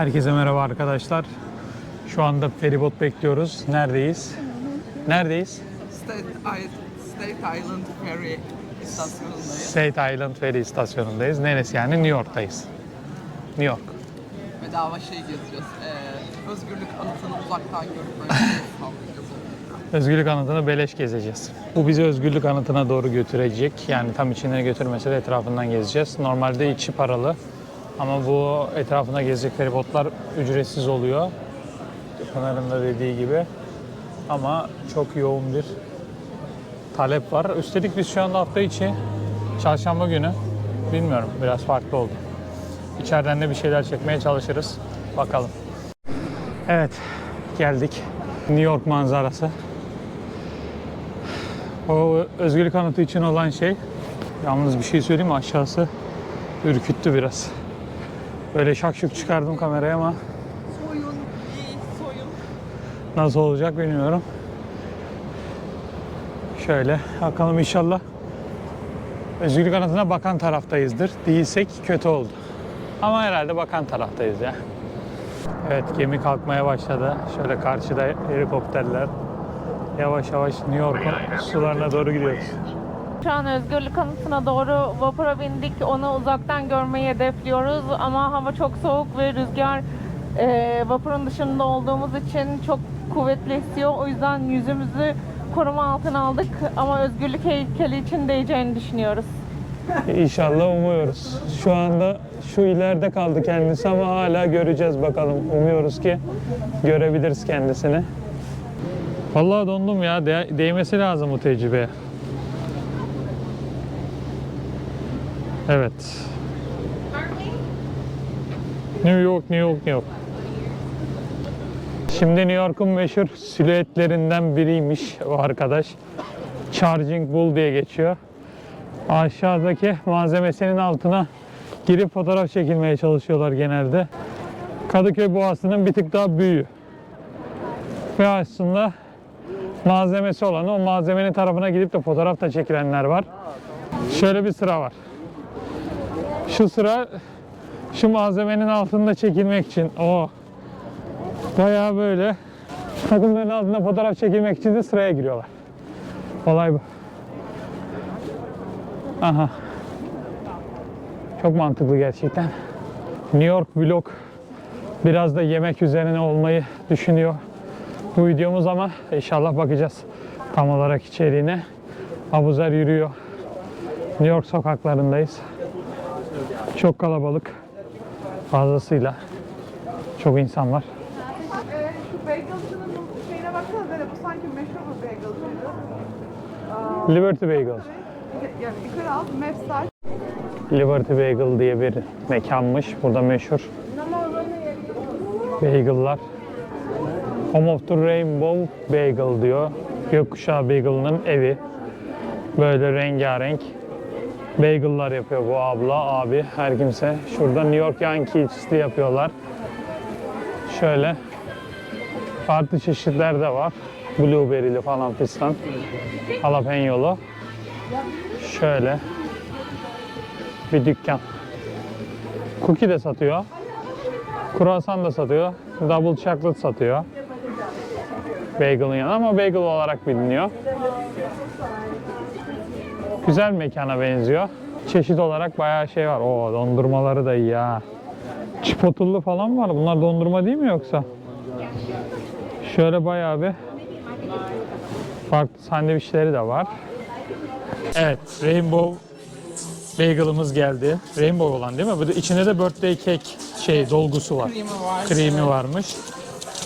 Herkese merhaba arkadaşlar. Şu anda feribot bekliyoruz. Neredeyiz? Neredeyiz? State, Island, State Island Ferry istasyonundayız. State Island Ferry istasyonundayız. Neresi yani? New York'tayız. New York. Bedava şey gezeceğiz. Ee, özgürlük anıtını uzaktan görüp böyle. Özgürlük anıtını beleş gezeceğiz. Bu bizi özgürlük anıtına doğru götürecek. Yani tam içine götürmese de etrafından gezeceğiz. Normalde içi paralı. Ama bu etrafına gezecek feribotlar ücretsiz oluyor. Pınar'ın da dediği gibi. Ama çok yoğun bir talep var. Üstelik biz şu anda hafta içi çarşamba günü. Bilmiyorum biraz farklı oldu. İçeriden de bir şeyler çekmeye çalışırız. Bakalım. Evet geldik. New York manzarası. O özgürlük anıtı için olan şey yalnız bir şey söyleyeyim mi aşağısı ürküttü biraz. Böyle şakşuk çıkardım kameraya ama Soyun, soyun. nasıl olacak bilmiyorum. Şöyle bakalım inşallah özgürlük anıtına bakan taraftayızdır. Değilsek kötü oldu. Ama herhalde bakan taraftayız ya. Evet gemi kalkmaya başladı. Şöyle karşıda helikopterler. Yavaş yavaş New York'un sularına doğru gidiyoruz. Şu an Özgürlük Anıtı'na doğru vapura bindik. Onu uzaktan görmeyi hedefliyoruz. Ama hava çok soğuk ve rüzgar e, vapurun dışında olduğumuz için çok kuvvetli esiyor. O yüzden yüzümüzü koruma altına aldık. Ama özgürlük heykeli için değeceğini düşünüyoruz. İnşallah umuyoruz. Şu anda şu ileride kaldı kendisi ama hala göreceğiz bakalım. Umuyoruz ki görebiliriz kendisini. Vallahi dondum ya. De- değmesi lazım bu tecrübeye. Evet. New York, New York, New York. Şimdi New York'un meşhur silüetlerinden biriymiş o arkadaş. Charging Bull diye geçiyor aşağıdaki malzemesinin altına girip fotoğraf çekilmeye çalışıyorlar genelde. Kadıköy Boğazı'nın bir tık daha büyüğü. Ve aslında malzemesi olan o malzemenin tarafına gidip de fotoğraf da çekilenler var. Şöyle bir sıra var. Şu sıra şu malzemenin altında çekilmek için o bayağı böyle takımların altında fotoğraf çekilmek için de sıraya giriyorlar. Olay bu. Aha. Çok mantıklı gerçekten. New York vlog biraz da yemek üzerine olmayı düşünüyor bu videomuz ama inşallah bakacağız tam olarak içeriğine. Abuzer yürüyor. New York sokaklarındayız. Çok kalabalık. Fazlasıyla. Çok insan var. Bagelcının şeyine baksana böyle bu sanki meşhur bir bagelcıydı. Liberty Bagel. Yani yukarı al, Mefsal. Liberty Bagel diye bir mekanmış. Burada meşhur bagel'lar. Home of the Rainbow Bagel diyor. Gökkuşağı Bagel'ın evi. Böyle rengarenk bagel'lar yapıyor bu abla, abi, her kimse. Şurada New York Yankees'li yapıyorlar. Şöyle farklı çeşitler de var. Blueberry'li falan fistan. Jalapeno'lu. Şöyle bir dükkan. Cookie de satıyor. Kruvasan da satıyor. Double chocolate satıyor. Bagel'ın yanı ama bagel olarak biliniyor. Güzel mekana benziyor. Çeşit olarak bayağı şey var. Oo dondurmaları da iyi ha. Çipotullu falan var. Bunlar dondurma değil mi yoksa? Şöyle bayağı bir farklı sandviçleri de var. Evet, Rainbow Bagel'ımız geldi. Rainbow olan değil mi? Burada içinde de birthday cake şey dolgusu var. Kremi var. Kremi varmış.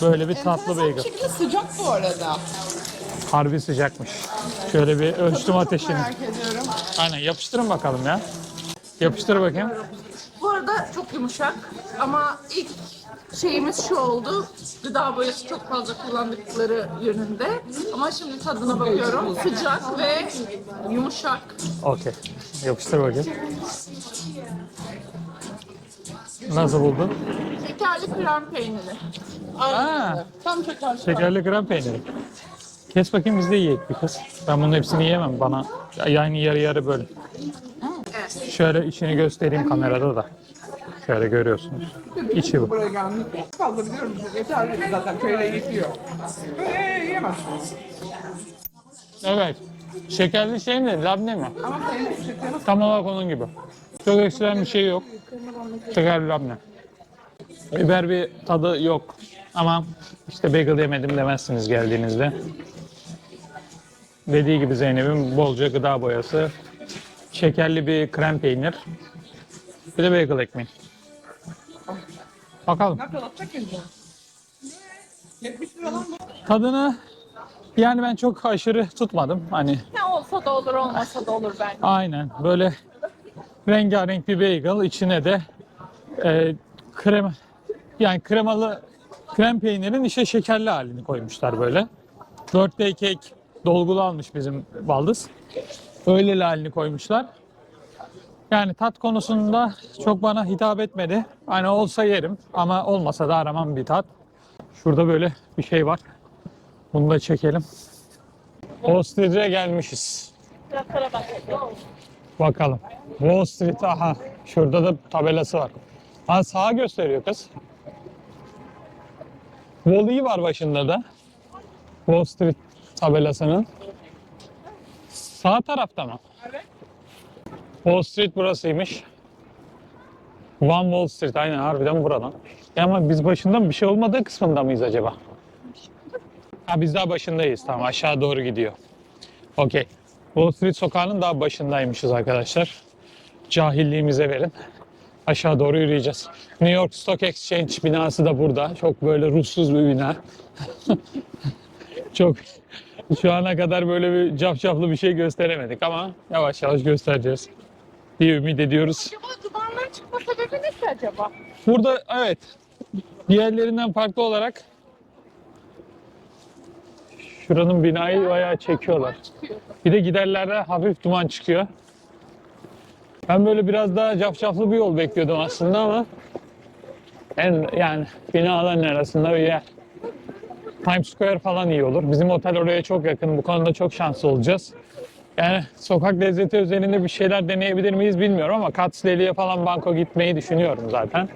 Böyle bir tatlı Enteresan bagel. şekilde sıcak bu arada. Harbi sıcakmış. Şöyle bir ölçtüm ateşini. merak ediyorum. Aynen yapıştırın bakalım ya. Yapıştır bakayım. Bu arada çok yumuşak ama ilk şeyimiz şu oldu. Gıda boyası çok fazla kullandıkları yönünde. Ama şimdi tadına bakıyorum. Sıcak ve yumuşak. Okey. Yapıştır bakayım. Nasıl buldun? Şekerli krem peyniri. Aa, Tam şekerli. şekerli krem peyniri. Kes bakayım biz de yiyek bir kız. Ben bunun hepsini yiyemem bana. Yani yarı yarı böyle. Şöyle içini göstereyim kamerada da. Şöyle görüyorsunuz. İçi bu. Buraya geldik. Fazla biliyorum. Yeterli zaten köyle yetiyor. Böyle yiyemezsiniz. Evet. Şekerli şey mi? Labne mi? Tam olarak onun gibi. Çok ekstrem bir şey yok. Şekerli labne. Biber bir tadı yok. Ama işte bagel yemedim demezsiniz geldiğinizde. Dediği gibi Zeynep'in bolca gıda boyası. Şekerli bir krem peynir. Bir de bagel ekmeği. Bakalım. ne kadar atacak ki? 70 lira lan bu. Tadını yani ben çok aşırı tutmadım. Hani Ne olsa da olur olmasa da olur bence. Aynen böyle rengarenk bir bagel içine de e, krema yani kremalı krem peynirin işte şekerli halini koymuşlar böyle. Birthday cake dolgulu almış bizim baldız. Öyle halini koymuşlar. Yani tat konusunda çok bana hitap etmedi. Hani olsa yerim ama olmasa da aramam bir tat. Şurada böyle bir şey var. Bunu da çekelim. Street'e gelmişiz. Bakalım. Wall Street aha. Şurada da tabelası var. Ha sağa gösteriyor kız. Wall-E var başında da. Wall Street tabelasının. Sağ tarafta mı? Evet. Wall Street burasıymış. One Wall Street aynen harbiden buradan. Ya ama biz başında mı bir şey olmadığı kısmında mıyız acaba? Ha biz daha başındayız tamam aşağı doğru gidiyor. Okey. Wall Street sokağının daha başındaymışız arkadaşlar. Cahilliğimize verin. Aşağı doğru yürüyeceğiz. New York Stock Exchange binası da burada. Çok böyle ruhsuz bir bina. Çok şu ana kadar böyle bir cafcaflı bir şey gösteremedik ama yavaş yavaş göstereceğiz diye ümit ediyoruz. Acaba dumanların çıkma sebebi ne ki acaba? Burada evet diğerlerinden farklı olarak şuranın binayı bayağı çekiyorlar. Bir de giderlerde hafif duman çıkıyor. Ben böyle biraz daha cafcaflı bir yol bekliyordum aslında ama en yani binaların arasında bir yer. Times Square falan iyi olur. Bizim otel oraya çok yakın. Bu konuda çok şanslı olacağız. Yani sokak lezzeti üzerinde bir şeyler deneyebilir miyiz bilmiyorum ama Katsdale'ye falan banko gitmeyi düşünüyorum zaten.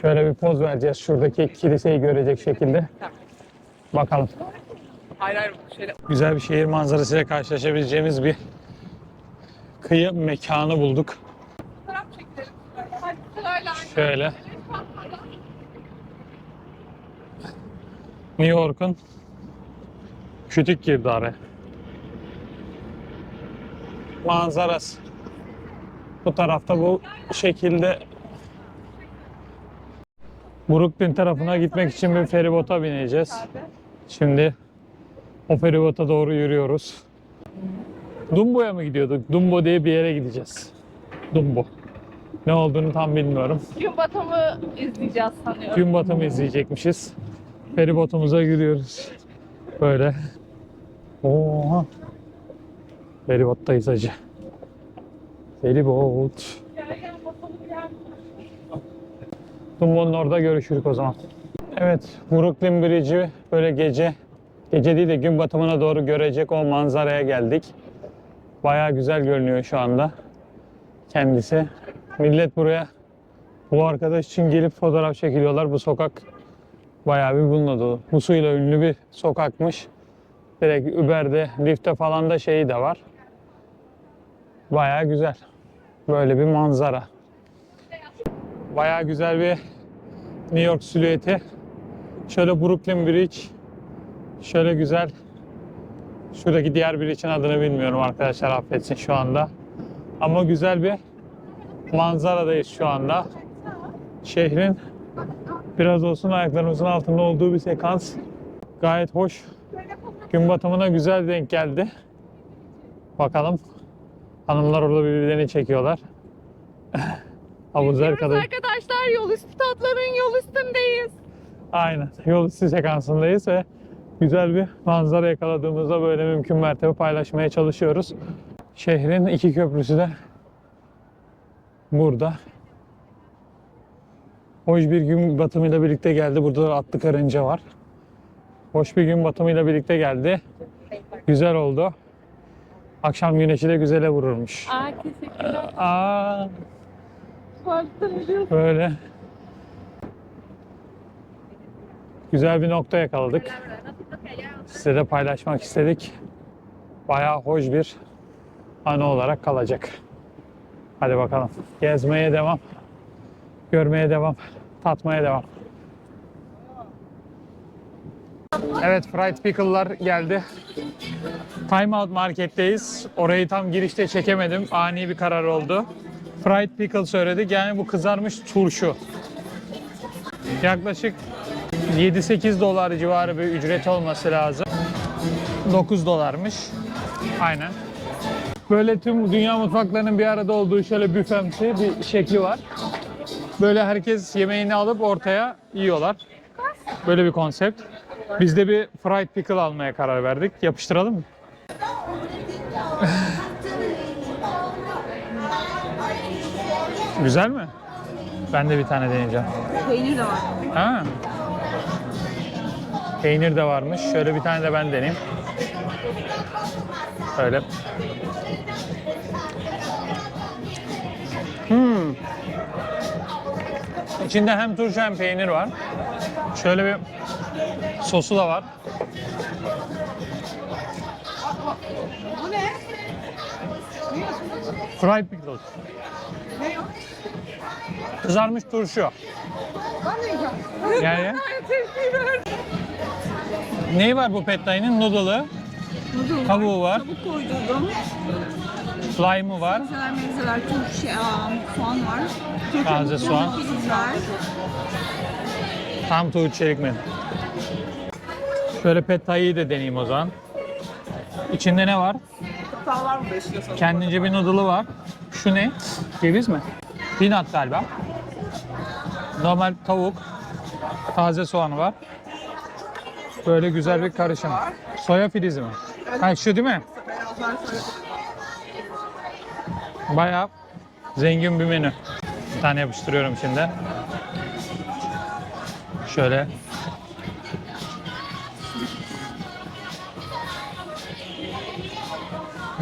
Şöyle bir poz vereceğiz şuradaki kiliseyi görecek şekilde. Bakalım. Hayır hayır şöyle. Güzel bir şehir manzarasıyla karşılaşabileceğimiz bir kıyı mekanı bulduk. Şöyle. New York'un küçük girdarı. Manzarası. Bu tarafta bu şekilde Brooklyn tarafına gitmek için bir feribota bineceğiz. Şimdi o feribota doğru yürüyoruz. Dumbo'ya mı gidiyorduk? Dumbo diye bir yere gideceğiz. Dumbo. Ne olduğunu tam bilmiyorum. gün batımı izleyeceğiz sanıyorum. Gün batımı izleyecekmişiz. Feribotumuza giriyoruz. Böyle. Oha. Feribottayız hacı. Feribot. Dumbo'nun orada görüşürük o zaman. Evet, Brooklyn Bridge'i böyle gece, gece değil de gün batımına doğru görecek o manzaraya geldik. Bayağı güzel görünüyor şu anda kendisi. Millet buraya bu arkadaş için gelip fotoğraf çekiliyorlar. Bu sokak bayağı bir bununla dolu. Musuyla ünlü bir sokakmış. Direkt Uber'de, Lyft'te falan da şeyi de var. Bayağı güzel. Böyle bir manzara. Bayağı güzel bir New York silüeti. Şöyle Brooklyn Bridge. Şöyle güzel. Şuradaki diğer bridge'in adını bilmiyorum arkadaşlar affetsin şu anda. Ama güzel bir manzaradayız şu anda. Şehrin biraz olsun ayaklarımızın altında olduğu bir sekans. Gayet hoş. Gün batımına güzel denk geldi. Bakalım. Hanımlar orada birbirlerini çekiyorlar. Havuzlar kadar. Arkadaşlar yol üstü tatların yol üstündeyiz. Aynen. Yol üstü sekansındayız ve güzel bir manzara yakaladığımızda böyle mümkün mertebe paylaşmaya çalışıyoruz. Şehrin iki köprüsü de burada. Hoş bir gün batımıyla birlikte geldi. Burada da atlı karınca var. Hoş bir gün batımıyla birlikte geldi. Güzel oldu. Akşam güneşi de güzele vururmuş. Aa teşekkürler. Aa. Böyle güzel bir nokta yakaladık. Size de paylaşmak istedik. Bayağı hoş bir anı olarak kalacak. Hadi bakalım. Gezmeye devam. Görmeye devam. Tatmaya devam. Evet, Fried Pickle'lar geldi. Time Out Market'teyiz. Orayı tam girişte çekemedim. Ani bir karar oldu. Fried Pickle söyledik. Yani bu kızarmış turşu. Yaklaşık 7-8 dolar civarı bir ücret olması lazım. 9 dolarmış. Aynen. Böyle tüm dünya mutfaklarının bir arada olduğu şöyle büfemsi bir şekli var. Böyle herkes yemeğini alıp ortaya yiyorlar. Böyle bir konsept. Biz de bir fried pickle almaya karar verdik. Yapıştıralım mı? Güzel mi? Ben de bir tane deneyeceğim. Peynir de var. Ha. Peynir de varmış. Şöyle bir tane de ben deneyeyim. Öyle. İçinde hem turşu hem peynir var. Şöyle bir sosu da var. Fried pickles. Kızarmış turşu. Yani neyi var bu pet thai'nin? Noodle'ı, tavuğu var, Tavuk koydurdum. Lime'ı var. Mezeler mezeler turşu, şey, soğan var. Taze soğan. Filizler. Tam Tuğut Çelik mi? Şöyle pet thai'yi de deneyeyim o zaman. İçinde ne var? Hata var mı 5 kilo sonra? Kendince bir noodle'ı var. Şu ne? Ceviz mi? Peanut galiba. Normal tavuk. Taze soğanı var. Böyle güzel bir karışım. Soya filizi mi? Ha şu değil mi? Beyazlar söyledi. Bayağı zengin bir menü. Bir tane yapıştırıyorum şimdi. Şöyle.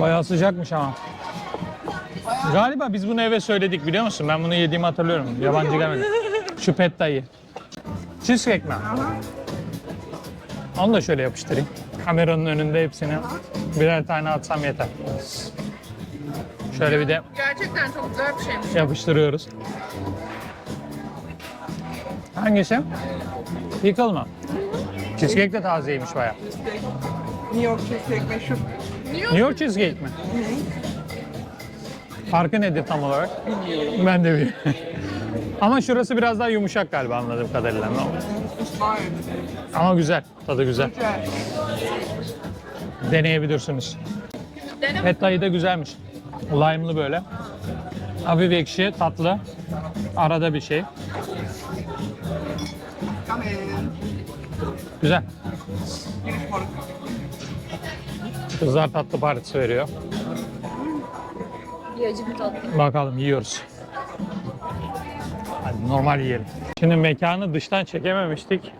Bayağı sıcakmış ama. Galiba biz bunu eve söyledik biliyor musun? Ben bunu yediğimi hatırlıyorum. Yabancı gelmedi. Şu pet dayı. Cheesecake mi? Onu da şöyle yapıştırayım. Kameranın önünde hepsini birer tane atsam yeter. Şöyle bir de Gerçekten çok güzel bir şeymiş. yapıştırıyoruz. Hangisi? Pickle mı? Cheesecake de tazeymiş baya. New York cheesecake meşhur. New York cheesecake mi? Farkı nedir tam olarak? Ben de bilmiyorum. Ama şurası biraz daha yumuşak galiba anladığım kadarıyla. Hayır. Ama güzel, tadı güzel. Güzel. Deneyebilirsiniz. Pet thai de güzelmiş. Lime'lı böyle. Hafif ekşi, tatlı. Arada bir şey. Güzel. Kızlar tatlı partisi veriyor. Bir acı bir tatlı. Bakalım yiyoruz. Hadi normal yiyelim. Şimdi mekanı dıştan çekememiştik.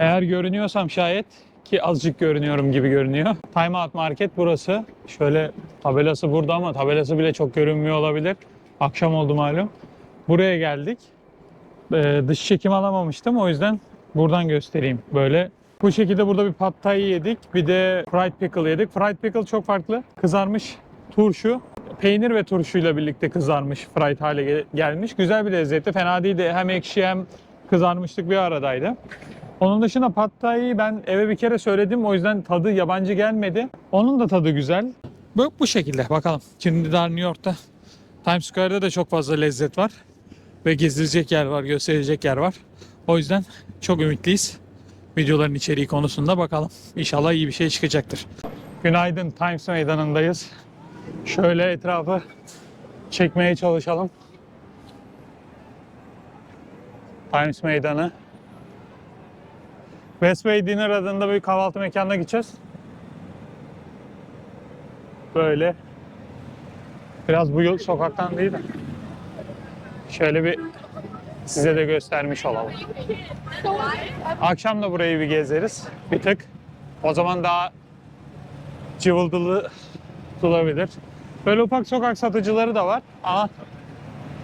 Eğer görünüyorsam şayet ki azıcık görünüyorum gibi görünüyor. Time Out Market burası. Şöyle tabelası burada ama tabelası bile çok görünmüyor olabilir. Akşam oldu malum. Buraya geldik. Ee, dış çekim alamamıştım o yüzden buradan göstereyim böyle. Bu şekilde burada bir pad thai yedik. Bir de fried pickle yedik. Fried pickle çok farklı. Kızarmış turşu. Peynir ve turşuyla birlikte kızarmış, fried hale gel- gelmiş. Güzel bir lezzetti. Fena değildi. Hem ekşi hem kızarmışlık bir aradaydı. Onun dışında pad thai'yi ben eve bir kere söyledim. O yüzden tadı yabancı gelmedi. Onun da tadı güzel. Bu, bu şekilde bakalım. Şimdi daha New York'ta Times Square'da da çok fazla lezzet var. Ve gezilecek yer var, gösterilecek yer var. O yüzden çok ümitliyiz. Videoların içeriği konusunda bakalım. İnşallah iyi bir şey çıkacaktır. Günaydın Times Meydanı'ndayız. Şöyle etrafı çekmeye çalışalım. Times Meydanı. Westway Dinner adında bir kahvaltı mekanına gideceğiz. Böyle. Biraz bu yol sokaktan değil de. Şöyle bir size de göstermiş olalım. Akşam da burayı bir gezeriz. Bir tık. O zaman daha cıvıldılı tutulabilir. Böyle ufak sokak satıcıları da var ama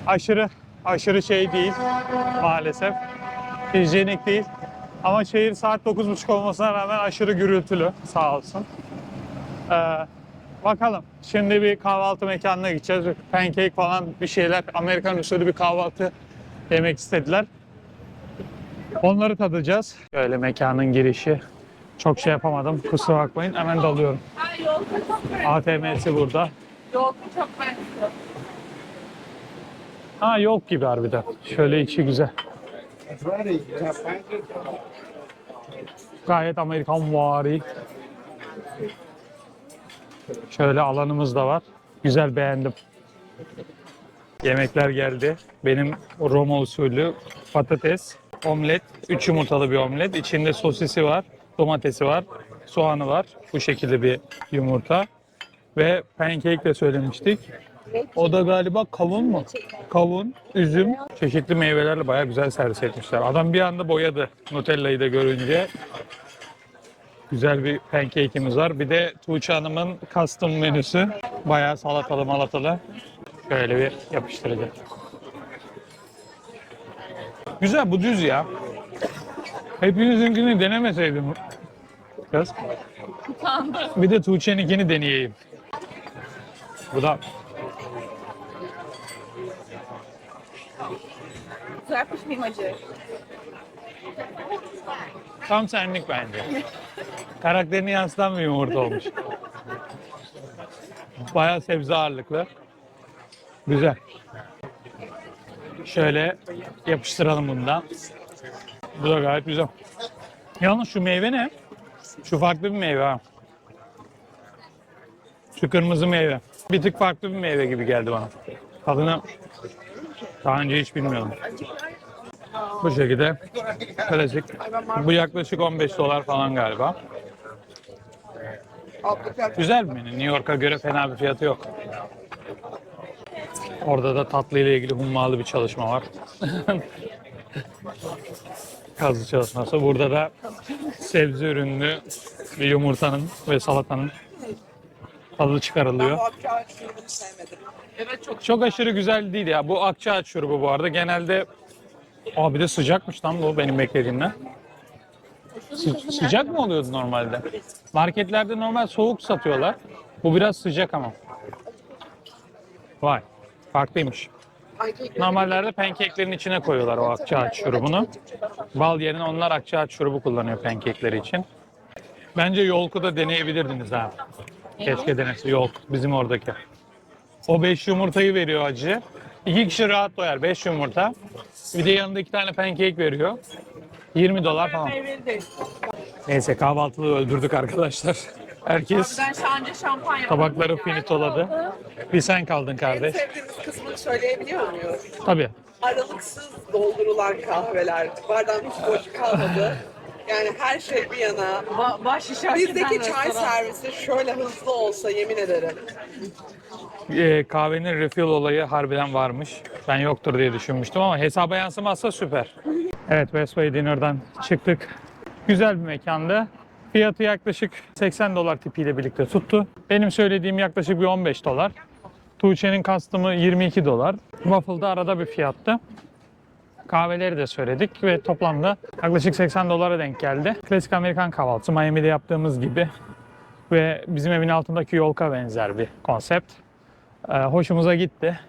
aşırı aşırı şey değil maalesef. Hijyenik değil. Ama şehir saat 9.30 olmasına rağmen aşırı gürültülü sağ olsun. Ee, bakalım. Şimdi bir kahvaltı mekanına gideceğiz. Pancake falan bir şeyler. Amerikan usulü bir kahvaltı yemek istediler. Onları tadacağız. Böyle mekanın girişi. Çok şey yapamadım. Kusura bakmayın. Hemen dalıyorum. ATM'si burada. Ha yok gibi harbiden. Şöyle içi güzel. Gayet Amerikan vari. Şöyle alanımız da var. Güzel beğendim. Yemekler geldi. Benim Roma usulü patates, omlet, üç yumurtalı bir omlet. İçinde sosisi var, domatesi var, soğanı var. Bu şekilde bir yumurta. Ve pancake de söylemiştik. O da galiba kavun mu? Kavun, üzüm, çeşitli meyvelerle bayağı güzel servis etmişler. Adam bir anda boyadı Nutella'yı da görünce. Güzel bir pancake'imiz var. Bir de Tuğçe Hanım'ın custom menüsü. Bayağı salatalı malatalı. Şöyle bir yapıştırıcı. Güzel bu düz ya. Hepinizinkini denemeseydim. Kız. Bir de Tuğçe'ninkini deneyeyim. Bu da Güzel pişmeyeyim acı. Tam senlik bence. Karakterini yansıtan bir yumurta olmuş. Bayağı sebze ağırlıklı. Güzel. Şöyle yapıştıralım bundan. Bu da gayet güzel. Yalnız şu meyve ne? Şu farklı bir meyve ha. Şu kırmızı meyve. Bir tık farklı bir meyve gibi geldi bana. Tadını daha önce hiç bilmiyordum. Bu şekilde klasik. Bu yaklaşık 15 dolar falan galiba. Güzel bir menü. New York'a göre fena bir fiyatı yok. Orada da tatlı ile ilgili hummalı bir çalışma var. Kazı çalışması. Burada da sebze ürünlü bir yumurtanın ve salatanın tadı çıkarılıyor. Bu akçaağaç şurubunu sevmedim. Evet çok Çok aşırı güzel değil ya. Bu akçaağaç şurubu bu arada. Genelde Aa bir de sıcakmış lan bu benim beklediğimden. Sı- sıcak mı oluyordu normalde? Marketlerde normal soğuk satıyorlar. Bu biraz sıcak ama. Vay. Farklıymış. Normallerde pancake'lerin içine koyuyorlar o akçaağaç şurubunu. Bal yerine onlar akçaağaç şurubu kullanıyor pancake'leri için. Bence yolku da deneyebilirdiniz ha. Keşke denese yolk bizim oradaki. O 5 yumurtayı veriyor acı. İki kişi rahat doyar 5 yumurta. Bir de yanında iki tane pancake veriyor. 20 dolar falan. Neyse kahvaltılığı öldürdük arkadaşlar. Herkes Ben şanca şampanya. tabakları finitoladı. Bir sen kaldın En kardeş. sevdiğimiz kısmını söyleyebiliyor muyuz? Tabii. Aralıksız doldurulan kahveler. Bardağın hiç boş kalmadı. Yani her şey bir yana. baş Bizdeki çay servisi şöyle hızlı olsa yemin ederim. Ee, kahvenin refill olayı harbiden varmış. Ben yoktur diye düşünmüştüm ama hesaba yansımazsa süper. Evet Westway Dinner'dan çıktık. Güzel bir mekandı. Fiyatı yaklaşık 80 dolar tipiyle birlikte tuttu. Benim söylediğim yaklaşık bir 15 dolar. Tuğçe'nin kastımı 22 dolar. Waffle'da arada bir fiyattı. Kahveleri de söyledik ve toplamda yaklaşık 80 dolara denk geldi. Klasik Amerikan kahvaltısı Miami'de yaptığımız gibi ve bizim evin altındaki yolka benzer bir konsept. Ee, hoşumuza gitti.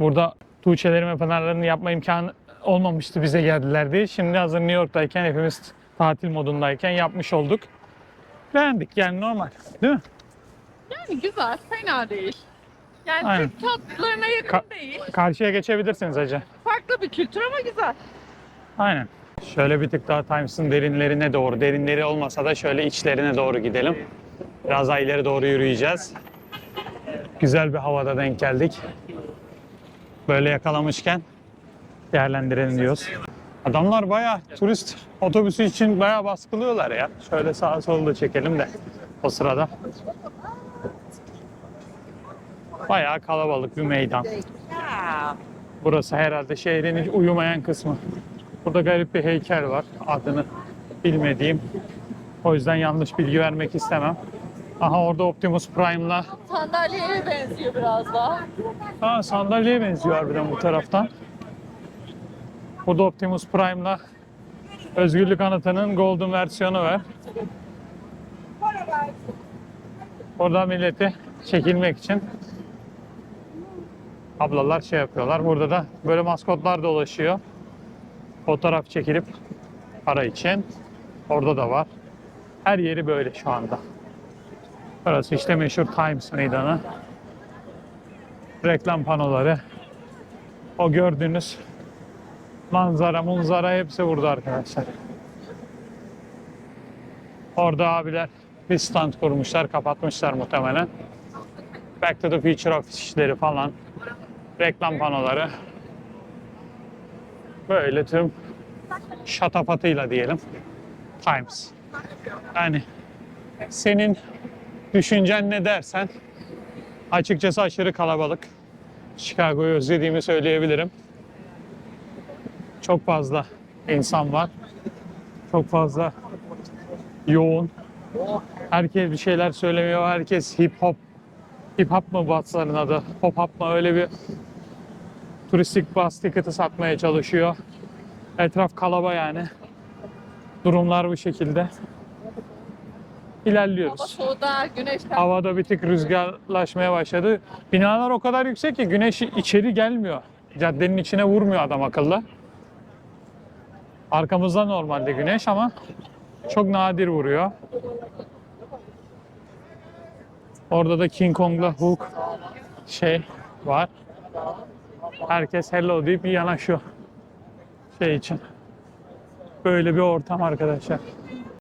Burada Tuğçelerin ve Pınar'ların yapma imkanı olmamıştı bize geldiler diye. Şimdi hazır New York'tayken hepimiz tatil modundayken yapmış olduk. Beğendik yani normal değil mi? Yani güzel, fena değil. Yani Aynen. Türk tatlılarına yakın Ka- değil. Karşıya geçebilirsiniz hacı. Farklı bir kültür ama güzel. Aynen. Şöyle bir tık daha Times'ın derinlerine doğru, derinleri olmasa da şöyle içlerine doğru gidelim. Biraz daha ileri doğru yürüyeceğiz. Güzel bir havada denk geldik. Böyle yakalamışken değerlendirelim diyoruz. Adamlar bayağı turist otobüsü için bayağı baskılıyorlar ya. Şöyle sağa sola da çekelim de o sırada. Bayağı kalabalık bir meydan. Burası herhalde şehrin uyumayan kısmı. Burada garip bir heykel var. Adını bilmediğim. O yüzden yanlış bilgi vermek istemem. Aha orada Optimus Prime'la Sandalyeye benziyor biraz daha. ha, sandalyeye benziyor harbiden bu taraftan. Burada Optimus Prime'la Özgürlük Anıtı'nın Golden versiyonu var. Orada milleti çekilmek için ablalar şey yapıyorlar. Burada da böyle maskotlar dolaşıyor. Fotoğraf çekilip para için. Orada da var. Her yeri böyle şu anda. Burası işte meşhur Times Meydanı. Reklam panoları. O gördüğünüz manzara, munzara hepsi burada arkadaşlar. Orada abiler bir stand kurmuşlar, kapatmışlar muhtemelen. Back to the Future afişleri falan, reklam panoları. Böyle tüm şatafatıyla diyelim. Times. Yani senin düşüncen ne dersen açıkçası aşırı kalabalık. Chicago'yu özlediğimi söyleyebilirim. Çok fazla insan var. Çok fazla yoğun. Herkes bir şeyler söylemiyor. Herkes hip hop hip hop mı basların adı? Pop hop mı? Öyle bir turistik bas tiketi satmaya çalışıyor. Etraf kalaba yani. Durumlar bu şekilde. İlerliyoruz. Soğuda, güneşten Havada bir tık rüzgarlaşmaya başladı. Binalar o kadar yüksek ki güneş içeri gelmiyor. Caddenin içine vurmuyor adam akıllı. Arkamızda normalde güneş ama çok nadir vuruyor. Orada da King Kong'la Hulk şey var. Herkes hello deyip yanaşıyor. Şey için. Böyle bir ortam arkadaşlar.